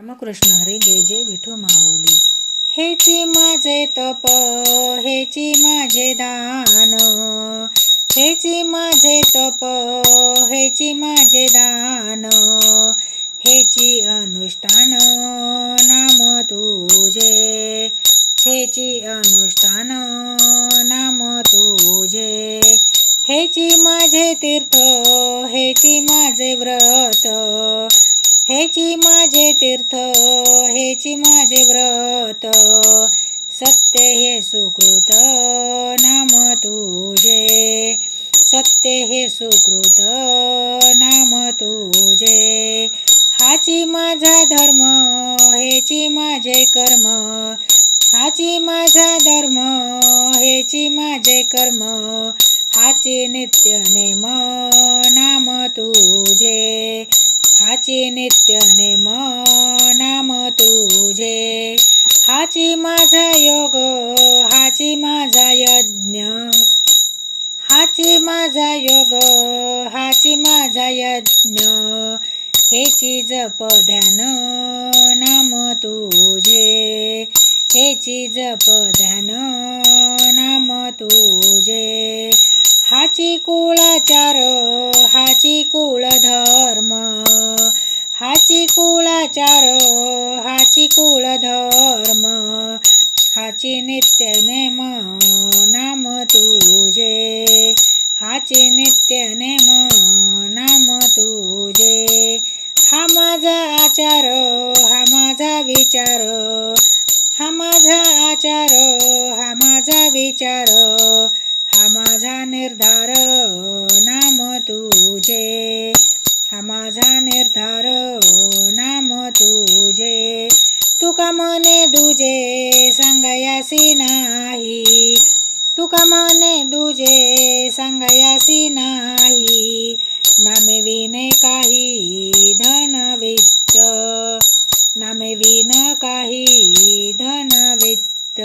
रामकृष्ण हरी जय जय विठू माऊली. हेची माझे तप हेची माझे दान हेची माझे तप हेची माझे दान हेची अनुष्ठान नाम तुझे हेची अनुष्ठान नाम तुझे हेची माझे तीर्थ हेची माझे व्रत हेची माझे तीर्थ हेची माझे व्रत. सत्य हे सुकृत नाम तुझे. सत्य हे सुकृत नाम तुझे. हाची माझा धर्म हेची माझे कर्म. हाची माझा धर्म हेची माझे कर्म. हाची नित्य नेम नाम तुझे. हाची नित्य नेम नाम तुझे. हाची माझा योग हाची माझा यज्ञ. हाची माझा योग हाची माझा यज्ञ. हेची जप ध्यान नाम तुझे. हेची जप ध्यान नाम तुझे. हाची कुळाचार हाची सदाचार हाची कुळ धर्म हाची नित्य नेम नाम तुझे. हाची नित्य नेम नाम तुझे. हा माझा आचार हा माझा विचार. हा माझा आचार हा माझा विचार. हा माझा निर्धार नाम तुझे. हा माझा निर्धार तुझे. तुका मने दुजे सांगायासी नाही. तुका मने दुजे सांगायासी नाही. नामेविने काही धनवित्त नामेविन काही धनवित्त